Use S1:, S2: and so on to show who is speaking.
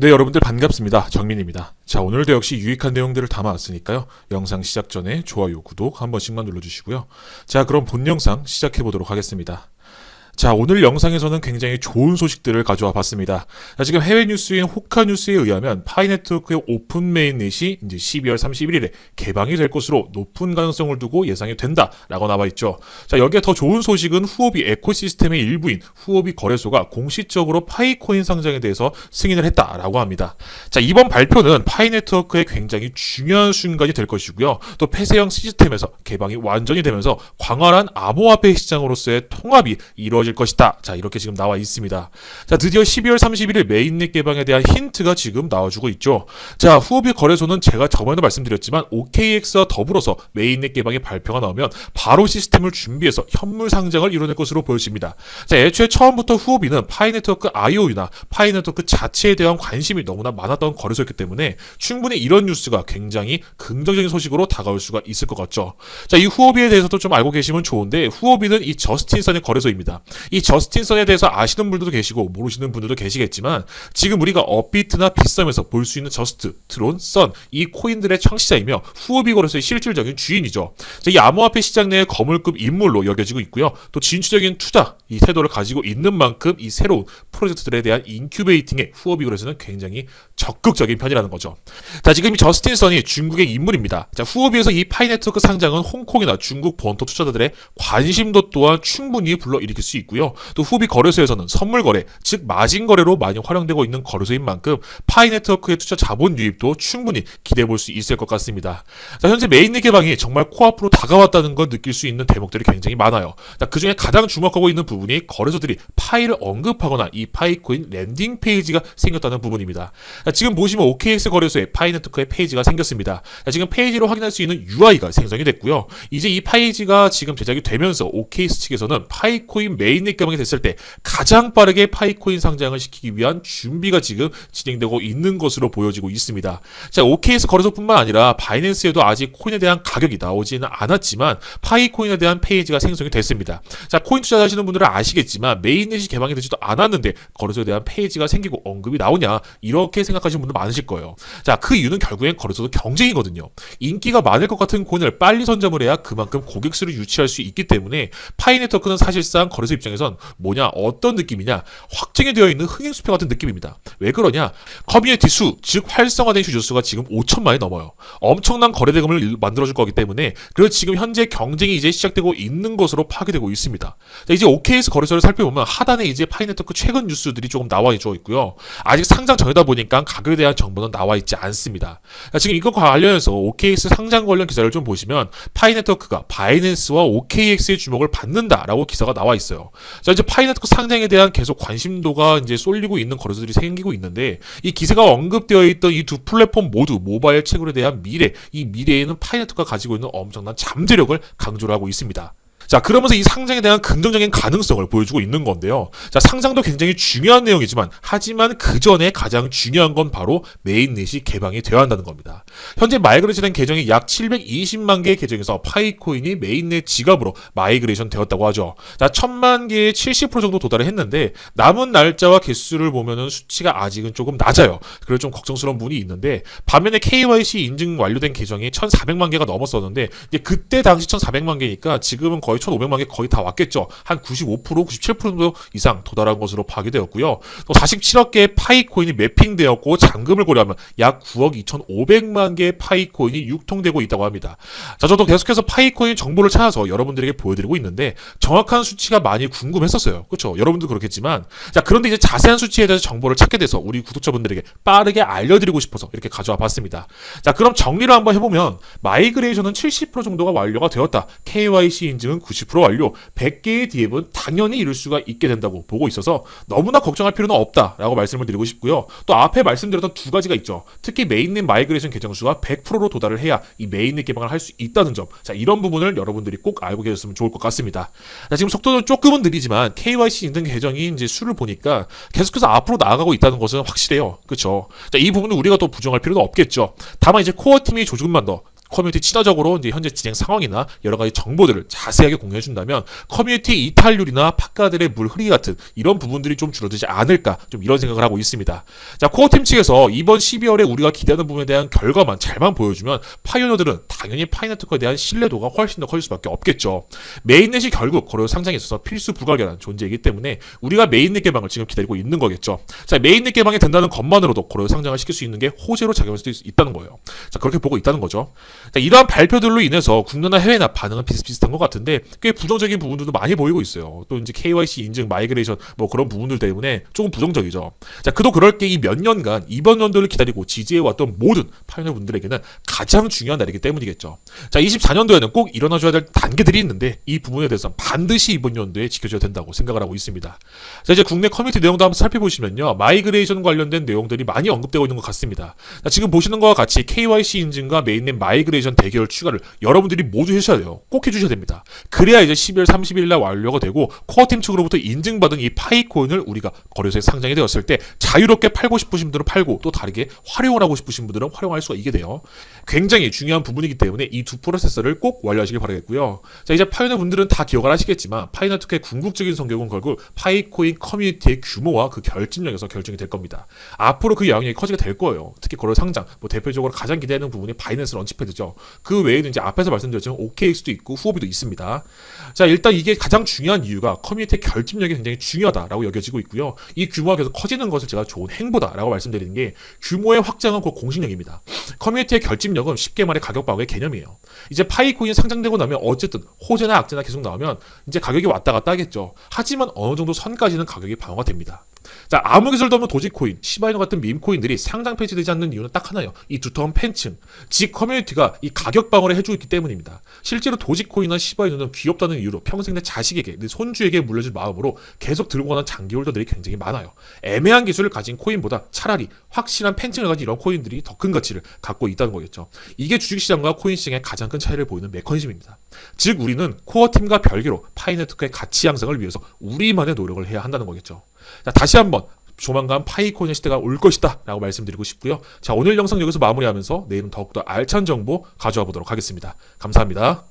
S1: 네, 여러분들 반갑습니다. 정민입니다. 자, 오늘도 역시 유익한 내용들을 담아왔으니까요. 영상 시작 전에 좋아요, 구독 한 번씩만 눌러주시고요. 자, 그럼 본 영상 시작해 보도록 하겠습니다. 자, 오늘 영상에서는 굉장히 좋은 소식들을 가져와 봤습니다. 자, 지금 해외 뉴스인 호카 뉴스에 의하면 파이네트워크의 오픈 메인넷이 이제 12월 31일에 개방이 될 것으로 높은 가능성을 두고 예상이 된다라고 나와 있죠. 자, 여기에 더 좋은 소식은 후오비 에코시스템의 일부인 후오비 거래소가 공식적으로 파이코인 상장에 대해서 승인을 했다라고 합니다. 자, 이번 발표는 파이네트워크의 굉장히 중요한 순간이 될 것이고요. 또 폐쇄형 시스템에서 개방이 완전히 되면서 광활한 암호화폐 시장으로서의 통합이 이루어질 것이다. 자, 이렇게 지금 나와 있습니다. 자, 드디어 12월 31일 메인넷 개방에 대한 힌트가 지금 나와주고 있죠. 자, 후오비 거래소는 제가 저번에도 말씀드렸지만 OKX와 더불어서 메인넷 개방의 발표가 나오면 바로 시스템을 준비해서 현물 상장을 이뤄낼 것으로 보여집니다. 자, 애초에 처음부터 후오비는 파이네트워크 IOU나 파이네트워크 자체에 대한 관심이 너무나 많았던 거래소였기 때문에 충분히 이런 뉴스가 굉장히 긍정적인 소식으로 다가올 수가 있을 것 같죠. 자, 이 후오비에 대해서도 좀 알고 계시면 좋은데 후오비는 이 저스틴 선의 거래소입니다. 이 저스틴선에 대해서 아시는 분들도 계시고 모르시는 분들도 계시겠지만 지금 우리가 업비트나 빗썸에서 볼 수 있는 저스트, 트론, 선 이 코인들의 창시자이며 후오비 거래소의 실질적인 주인이죠. 자, 이 암호화폐 시장 내의 거물급 인물로 여겨지고 있고요. 또 진취적인 투자 이 태도를 가지고 있는 만큼 이 새로운 프로젝트들에 대한 인큐베이팅에 후오비 거래소는 굉장히 적극적인 편이라는 거죠. 자, 지금 이 저스틴 선이 중국의 인물입니다. 자, 후오비에서 이 파이네트워크 상장은 홍콩이나 중국 본토 투자자들의 관심도 또한 충분히 불러일으킬 수 있고요. 또 후오비 거래소에서는 선물 거래, 즉 마진 거래로 많이 활용되고 있는 거래소인 만큼 파이 네트워크의 투자 자본 유입도 충분히 기대해 볼 수 있을 것 같습니다. 자, 현재 메인넷 개방이 정말 코앞으로 다가왔다는 걸 느낄 수 있는 대목들이 굉장히 많아요. 자, 그 중에 가장 주목하고 있는 부분이 거래소들이 파이를 언급하거나 이 파이코인 랜딩 페이지가 생겼다는 부분입니다. 자, 지금 보시면 OKX 거래소에 파이 네트워크의 페이지가 생겼습니다. 자, 지금 페이지로 확인할 수 있는 UI가 생성이 됐고요. 이제 이 페이지가 지금 제작이 되면서 OKX 측에서는 파이코인 메인넷 개방이 됐을 때 가장 빠르게 파이코인 상장을 시키기 위한 준비가 지금 진행되고 있는 것으로 보여지고 있습니다. 자, OKX 거래소뿐만 아니라 바이낸스에도 아직 코인에 대한 가격이 나오지는 않았지만 파이코인에 대한 페이지가 생성이 됐습니다. 자, 코인 투자하시는 분들은 아시겠지만 메인넷이 개방이 되지도 않았는데 거래소에 대한 페이지가 생기고 언급이 나오냐 이렇게 생각하시는 분들 많으실 거예요. 자, 그 이유는 결국엔 거래소도 경쟁이거든요. 인기가 많을 것 같은 코인을 빨리 선점을 해야 그만큼 고객 수를 유치할 수 있기 때문에 파이네트워크는 사실상 거래소 입장에선 뭐냐 어떤 느낌이냐 확정이 되어 있는 흥행수표 같은 느낌입니다. 왜 그러냐? 커뮤니티 수, 즉 활성화된 유저 수가 지금 5천만이 넘어요. 엄청난 거래 대금을 만들어줄 거기 때문에 그리고 지금 현재 경쟁이 이제 시작되고 있는 것으로 파악되고 있습니다. 자, 이제 OKX 거래소를 살펴보면 하단에 이제 파이네트워크 최근 뉴스들이 조금 나와 있고요. 아직 상장 전이다 보니까 가격에 대한 정보는 나와 있지 않습니다. 자, 지금 이것과 관련해서 OKX 상장 관련 기사를 좀 보시면 파이네트워크가 바이낸스와 OKX의 주목을 받는다라고 기사가 나와 있어요. 자, 이제 파이네트워크 상장에 대한 계속 관심도가 이제 쏠리고 있는 거래소들이 생기고 있는데 이 기사가 언급되어 있던 이 두 플랫폼 모두 모바일 채굴에 대한 미래, 이 미래에는 파이네트워크가 가지고 있는 엄청난 잠재력을 강조를 하고 있습니다. 자, 그러면서 이 상장에 대한 긍정적인 가능성을 보여주고 있는 건데요. 자, 상장도 굉장히 중요한 내용이지만, 하지만 그 전에 가장 중요한 건 바로 메인넷이 개방이 되어야 한다는 겁니다. 현재 마이그레이션 된 계정이 약 720만 개의 계정에서 파이코인이 메인넷 지갑으로 마이그레이션 되었다고 하죠. 자, 1000만 개의 70% 정도 도달을 했는데, 남은 날짜와 개수를 보면은 수치가 아직은 조금 낮아요. 그래서 좀 걱정스러운 부분이 있는데, 반면에 KYC 인증 완료된 계정이 1400만 개가 넘었었는데, 이제 그때 당시 1400만 개니까 지금은 거의 1500만 개 거의 다 왔겠죠. 한 95%, 97% 정도 이상 도달한 것으로 파악되었고요. 또 47억 개의 파이 코인이 매핑되었고 잔금을 고려하면 약 9억 2,500만 개의 파이 코인이 유통되고 있다고 합니다. 자, 저도 계속해서 파이 코인 정보를 찾아서 여러분들에게 보여드리고 있는데 정확한 수치가 많이 궁금했었어요. 그렇죠? 여러분도 그렇겠지만 자, 그런데 이제 자세한 수치에 대해서 정보를 찾게 돼서 우리 구독자분들에게 빠르게 알려드리고 싶어서 이렇게 가져와 봤습니다. 자, 그럼 정리를 한번 해보면 마이그레이션은 70% 정도가 완료가 되었다. KYC 인증은 90% 완료, 100개의 DM은 당연히 이룰 수가 있게 된다고 보고 있어서 너무나 걱정할 필요는 없다라고 말씀을 드리고 싶고요. 또 앞에 말씀드렸던 두 가지가 있죠. 특히 메인넷 마이그레이션 계정 수가 100%로 도달을 해야 이 메인넷 개방을 할 수 있다는 점. 자, 이런 부분을 여러분들이 꼭 알고 계셨으면 좋을 것 같습니다. 자, 지금 속도는 조금은 느리지만 KYC 인증 계정이 이제 수를 보니까 계속해서 앞으로 나아가고 있다는 것은 확실해요. 그렇죠? 자, 이 부분은 우리가 또 부정할 필요는 없겠죠. 다만 이제 코어 팀이 조금만 더 커뮤니티 친화적으로 이제 현재 진행 상황이나 여러 가지 정보들을 자세하게 공유해 준다면 커뮤니티 이탈률이나 팟카들의 물 흐리기 같은 이런 부분들이 좀 줄어들지 않을까 좀 이런 생각을 하고 있습니다. 자 코어팀 측에서 이번 12월에 우리가 기대하는 부분에 대한 결과만 잘만 보여주면 파이오너들은 당연히 파이네트워크에 대한 신뢰도가 훨씬 더 커질 수밖에 없겠죠. 메인넷이 결국 거래 상장에 있어서 필수 불가결한 존재이기 때문에 우리가 메인넷 개방을 지금 기다리고 있는 거겠죠. 자 메인넷 개방이 된다는 것만으로도 거래 상장을 시킬 수 있는 게 호재로 작용할 수도 있- 있다는 거예요. 자 그렇게 보고 있다는 거죠. 자, 이러한 발표들로 인해서 국내나 해외나 반응은 비슷비슷한 것 같은데 꽤 부정적인 부분들도 많이 보이고 있어요. 또 이제 KYC 인증, 마이그레이션 뭐 그런 부분들 때문에 조금 부정적이죠. 자, 그도 그럴 게 이 몇 년간 이번 연도를 기다리고 지지해왔던 모든 파이널 분들에게는 가장 중요한 날이기 때문이겠죠. 자, 24년도에는 꼭 일어나줘야 될 단계들이 있는데 이 부분에 대해서 반드시 이번 연도에 지켜줘야 된다고 생각을 하고 있습니다. 자, 이제 국내 커뮤니티 내용도 한번 살펴보시면요. 마이그레이션 관련된 내용들이 많이 언급되고 있는 것 같습니다. 자, 지금 보시는 것과 같이 KYC 인증과 메인넷 마이그레이션 대결 추가를 여러분들이 모두 해주셔야 돼요. 꼭 해주셔야 됩니다. 그래야 이제 12월 30일 날 완료가 되고 코어팀 측으로부터 인증받은 이 파이코인을 우리가 거래소에 상장이 되었을 때 자유롭게 팔고 싶으신 분들은 팔고 또 다르게 활용을 하고 싶으신 분들은 활용할 수가 있게 돼요. 굉장히 중요한 부분이기 때문에 이 두 프로세서를 꼭 완료하시길 바라겠고요. 자 이제 파이너 분들은 다 기억을 하시겠지만 파이너트크의 궁극적인 성격은 결국 파이코인 커뮤니티의 규모와 그 결집력에서 결정이 될 겁니다. 앞으로 그 영향이 커지게 될 거예요. 특히 거래 상장, 뭐 대표적으로 가장 기대 하는 부분이 바이낸스 런치패드죠. 그 외에는 이제 앞에서 말씀드렸지만 OKX도 있고 후오비도 있습니다. 자 일단 이게 가장 중요한 이유가 커뮤니티의 결집력이 굉장히 중요하다라고 여겨지고 있고요. 이 규모가 계속 커지는 것을 제가 좋은 행보다라고 말씀드리는 게 규모의 확장은 곧 공식력입니다. 커뮤니티의 결집력은 쉽게 말해 가격 방어의 개념이에요. 이제 파이코인 상장되고 나면 어쨌든 호재나 악재나 계속 나오면 이제 가격이 왔다 갔다 하겠죠. 하지만 어느 정도 선까지는 가격이 방어가 됩니다. 자, 아무 기술도 없는 도지코인, 시바이노 같은 밈코인들이 상장 폐지되지 않는 이유는 딱 하나요. 이 두터운 팬층, 즉 커뮤니티가 이 가격 방어를 해주고 있기 때문입니다. 실제로 도지코인이나 시바이노는 귀엽다는 이유로 평생 내 자식에게, 내 손주에게 물려줄 마음으로 계속 들고 가는 장기 홀더들이 굉장히 많아요. 애매한 기술을 가진 코인보다 차라리 확실한 팬층을 가진 이런 코인들이 더 큰 가치를 갖고 있다는 거겠죠. 이게 주식시장과 코인 시장의 가장 큰 차이를 보이는 메커니즘입니다. 즉 우리는 코어팀과 별개로 파이네트워크의 가치 향상을 위해서 우리만의 노력을 해야 한다는 거겠죠. 자, 다시 한번 조만간 파이코인의 시대가 올 것이다 라고 말씀드리고 싶고요. 자, 오늘 영상 여기서 마무리하면서 내일은 더욱더 알찬 정보 가져와 보도록 하겠습니다. 감사합니다.